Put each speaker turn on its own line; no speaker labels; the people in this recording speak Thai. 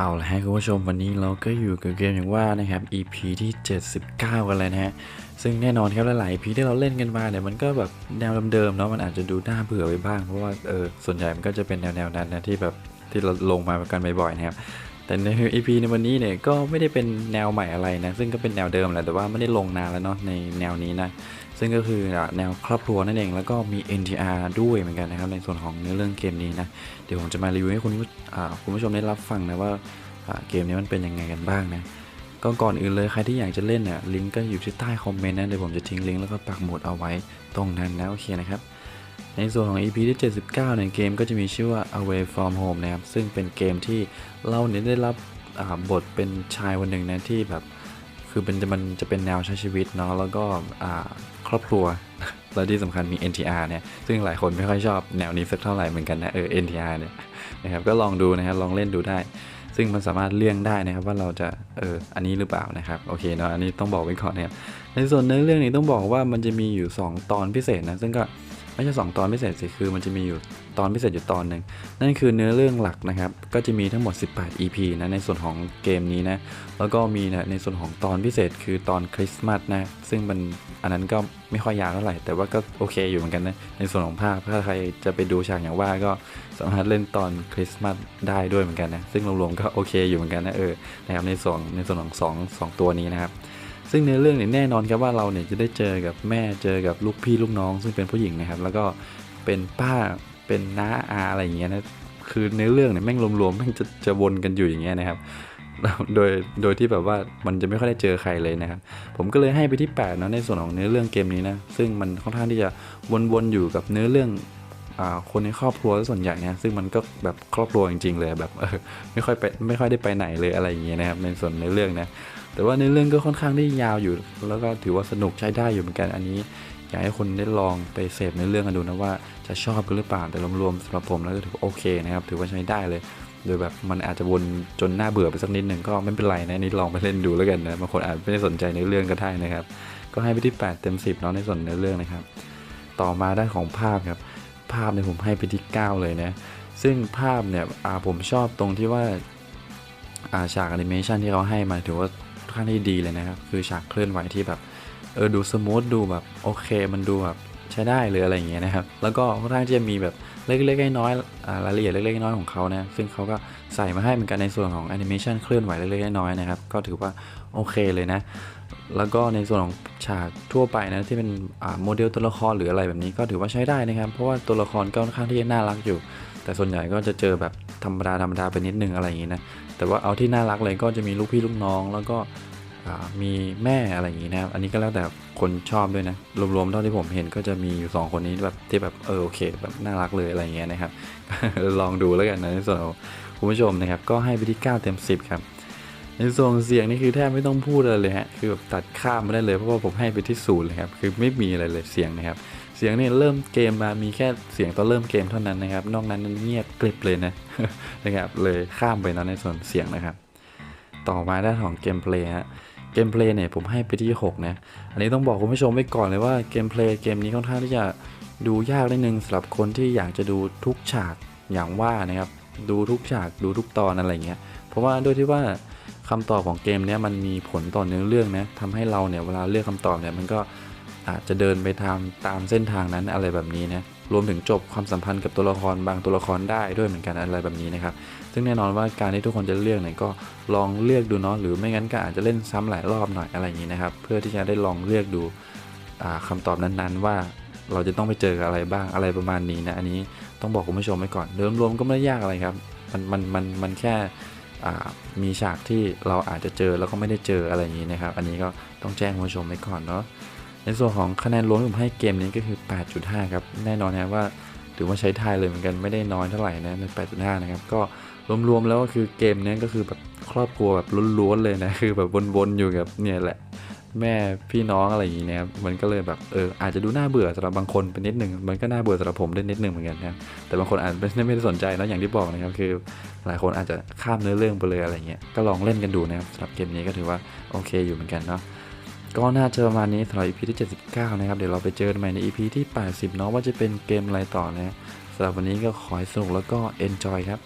เอาละฮะคุณผู้ชมวันนี้เราก็อยู่กับเกมอย่างว่านะครับ EP ที่ 79 กันเลยนะฮะ ซึ่งแน่นอนครับหลายๆ EP ที่เราเล่นกันมาเนี่ยมันก็แบบแนวเดิมๆเนาะมันอาจจะดูน่าเบื่อไปบ้างเพราะว่าเออส่วนใหญ่มันก็จะเป็นแนวๆนั้นนะที่แบบที่เราลงมากันบ่อยๆนะครับ แต่ใน EP ในวันนี้เนี่ยก็ไม่ได้เป็นแนวใหม่อะไรนะ ซึ่งก็เป็นแนวเดิมแหละแต่ว่าไม่ได้ลงนานแล้วเนาะในแนวนี้นะซึ่งก็คือแนวครอบครัวนั่นเองแล้วก็มี NTR ด้วยเหมือนกันนะครับในส่วนของเนื้อเรื่องเกมนี้นะเดี๋ยวผมจะมารีวิวให้คุณผู้อ่าคุณผู้ชมได้รับฟังนะว่าอ่าเกมนี้มันเป็นยังไงกันบ้างนะก็ก่อนอื่นเลยใครที่อยากจะเล่นเนี่ยลิงก์ก็อยู่ที่ใต้คอมเมนต์นะเดี๋ยวผมจะทิ้งลิงก์แล้วก็ปักหมุดเอาไว้ตรงนั้นนะโอเคนะครับ ในส่วนของ EP ที่ 79เนี่ยเกมก็จะมีชื่อว่า Away from Home นะครับ ซึ่งเป็นเกมที่เราเนี่ยได้รับบทเป็นชายวันหนึ่งนะที่แบบ คือเป็นมันจะเป็นแนวใช้ชีวิตเนาะแล้วก็ครอบครัว แล้วที่สำคัญมี NTR เนี่ย ซึ่งหลายคนไม่ค่อยชอบแนวนี้สักเท่าไหร่เหมือนกันนะเออ NTR เนี่ยนะครับก็ลองดูนะครับลองเล่นดูได้ ซึ่งมันสามารถเลี่ยงได้นะครับว่าเราจะเอออันนี้หรือเปล่านะครับโอเคเนาะอันนี้ต้องบอกไว้ก่อนนะครับในส่วนเนื้อเรื่องนี้ต้องบอกว่ามันจะมีอยู่ 2 ตอนพิเศษนะซึ่งก็ ไม่ใช่2ตอนพิเศษสิคือมันจะมีอยู่ตอนพิเศษอยู่ตอนหนึ่งนั่นคือเนื้อเรื่องหลักนะครับ ก็จะมีทั้งหมด 18 EP นะในส่วนของเกมนี้นะ แล้วก็มีนะในส่วนของตอนพิเศษคือตอนคริสต์มาสนะ ซึ่งมันอันนั้นก็ไม่ค่อยยาวเท่าไหร่ แต่ว่าก็โอเคอยู่เหมือนกันนะ ในส่วนของภาพถ้าใครจะไปดูฉากอย่างว่าก็สามารถเล่นตอนคริสต์มาสได้ด้วยเหมือนกันนะ ซึ่งรวมๆก็โอเคอยู่เหมือนกันนะเออนะครับในส่วนในส่วนของสองสองตัวนี้นะครับ ซึ่งในเรื่องเนี่ยแน่นอนครับว่าเราเนี่ยจะได้เจอกับแม่เจอกับลูกพี่ลูกน้อง ซึ่งเป็นผู้หญิงนะครับ แล้วก็เป็นป้าเป็นน้าอาอะไรอย่างเงี้ยนะคือในเรื่องเนี่ยแม่งรวมๆแม่งจะจะวนกันอยู่อย่างเงี้ยนะครับโดยโดยที่แบบว่ามันจะไม่ค่อยได้เจอใครเลยนะครับ ผมก็เลยให้ไปที่8เนอะในส่วนของเนื้อเรื่องเกมนี้นะซึ่งมันค่อนข้างที่จะวนๆอยู่กับเนื้อเรื่องอคนในครอบครัวซะส่วนใหญ่นะซึ่งมันก็แบบครอบครัวจริงๆเลยแบบไม่ค่อยไปไม่ค่อยได้ไปไหนเลยอะไรอย่างเงี้ยนะครับในส่วนในเรื่องนะ แต่ว่าในเรื่องก็ค่อนข้างที่ยาวอยู่ แล้วก็ถือว่าสนุกใช้ได้อยู่เหมือนกันอันนี้ อยากให้คนได้ลองไปเสพในเรื่องกันดูนะว่าจะชอบกันหรือเปล่าแต่รวมๆสำหรับผมแล้วก็ถือโอเคนะครับถือว่าใช้ได้เลย โดยแบบมันอาจจะวนจนหน้าเบื่อไปสักนิดหนึ่งก็ไม่เป็นไรนะนี่ลองไปเล่นดูแล้วกันนะบางคนอาจไม่ได้สนใจในเรื่องก็ได้นะครับ ก็ให้ไปที่ 8 เต็ม 10เนาะในส่วนในเรื่องนะครับ ต่อมาด้านของภาพครับภาพเนี่ยผมให้ไปที่ 9 เลยนะซึ่งภาพเนี่ยผมชอบตรงที่ว่าอาฉากแอนิเมชันที่เขาให้มาถือว่า ข้างที่ดีเลยนะครับ คือฉากเคลื่อนไหวที่แบบเออดูสมูทดูแบบโอเค มันดูแบบใช้ได้เลยออะไรอย่างเงี้ยนะครับ แล้วก็ค่อนข้างที่จะมีแบบเล็กๆน้อยๆอ่ารายละเอียดเล็กๆน้อยๆของเขานะ ซึ่งเขาก็ใส่มาให้เหมือนกันในส่วนของแอนิเมชันเคลื่อนไหวเล็กๆน้อยๆนะครับ ก็ถือว่าโอเคเลยนะ แล้วก็ในส่วนของฉากทั่วไปนะที่เป็นโมเดลตัวละครหรืออะไรแบบนี้ก็ถือว่าใช้ได้นะครับ เพราะว่าตัวละครก็ค่อนข้างที่จะน่ารักอยู่ แต่ส่วนใหญ่ก็จะเจอแบบธรรมดาธรรมดาไปนิดนึงอะไรอย่างงี้นะแต่ว่าเอาที่น่ารักเลยก็จะมีลูกพี่ลูกน้องแล้วก็มีแม่อะไรอย่างงี้นะครับอันนี้ก็แล้วแต่คนชอบด้วยนะ รวมๆเท่าที่ผมเห็นก็จะมีอยู่สองคนนี้แบบที่แบบเออโอเคแบบน่ารักเลยอะไรอย่างเงี้ยนะครับ ลองดูแล้วกันนะในส่วนของคุณผู้ชมนะครับ ก็ให้ไปที่ 9 เต็ม 10 ครับ ในส่วนเสียงนี่คือแทบไม่ต้องพูดอะไรเลยฮะ คือแบบตัดข้ามไม่ได้เลยเพราะว่าผมให้ไปที่ศูนย์เลยครับ คือไม่มีอะไรเลยเสียงนะครับ เสียงนี่เริ่มเกมมามีแค่เสียงตอนเริ่มเกมเท่านั้นนะครับ นอกนั้นเงียบกริบเลยนะนะครับ เลยข้ามไปนะในส่วนเสียงนะครับ ต่อมาด้านของเกมเพลย์ฮะเกมเพลย์เนี่ยผมให้ไปที่ 6 นะ อันนี้ต้องบอกคุณผู้ชมไว้ก่อนเลยว่าเกมเพลย์เกมนี้ค่อนข้างที่จะดูยากนิดนึงสำหรับคนที่อยากจะดูทุกฉากอย่างว่านะครับ ดูทุกฉากดูทุกตอนอะไรเงี้ย เพราะว่าด้วยที่ว่าคำตอบของเกมเนี้ยมันมีผลต่อเนื้อเรื่องนะทำให้เราเนี่ยเวลาเลือกคำตอบเนี่ยมันก็ อาจจะเดินไปทางตามเส้นทางนั้นอะไรแบบนี้นะรวมถึงจบความสัมพันธ์กับตัวละครบางตัวละครได้ด้วยเหมือนกันอะไรแบบนี้นะครับ ซึ่งแน่นอนว่าการที่ทุกคนจะเลือกเนี่ยก็ลองเลือกดูเนาะหรือไม่งั้นก็อาจจะเล่นซ้ำหลายรอบหน่อยอะไรอย่างนี้นะครับ เพื่อที่จะได้ลองเลือกดูอ่าคำตอบนั้นๆ ว่าเราจะต้องไปเจออะไรบ้างอะไรประมาณนี้นะอันนี้ต้องบอกคุณผู้ชมไว้ก่อนเดิมรวมก็ไม่ได้ยากอะไรครับ มันมันมันมันแค่มีฉากที่เราอาจจะเจอแล้วก็ไม่ได้เจออะไรอย่างนี้นะครับ อันนี้ก็ต้องแจ้งคุณผู้ชมไว้ก่อนเนาะ ในส่วนของคะแนนรวมที่ผมให้เกมนี้ก็คือ 8.5 ครับ แน่นอนนะว่าถือว่าใช้ทายเลยเหมือนกันไม่ได้น้อยเท่าไหร่นะใน 8.5 นะครับ ก็รวมๆแล้วก็คือเกมนี้ก็คือแบบครอบครัวแบบล้วนๆเลยนะ คือแบบวนๆอยู่กับเนี่ยแหละ แม่พี่น้องอะไรอย่างเงี้นะครับมันก็เลยแบบเอออาจจะดูน่าเบื่อสำหรับบางคนเป็นนิดหนึ่งมันก็น่าเบื่อสำหรับผมได้นิดหนึ่งเหมือนกันนะแต่บางคนอาจจะไม่ได้สนใจนะอย่างที่บอกนะครับคือ หลายคนอาจจะข้ามเนื้อเรื่องไปเลยอะไรเงี้ยก็ลองเล่นกันดูนะครับสำหรับเกมนี้ก็ถือว่าโอเคอยู่เหมือนกันเนาะ ก็น่าจะประมาณนี้สำหรับ EP ที่ 79 นะครับ เดี๋ยวเราไปเจอกันใหม่ใน EP ที่ 80 เนาะว่าจะเป็นเกมอะไรต่อนะสำหรับวันนี้ก็ขอให้สนุกแล้วก็ enjoy ครับ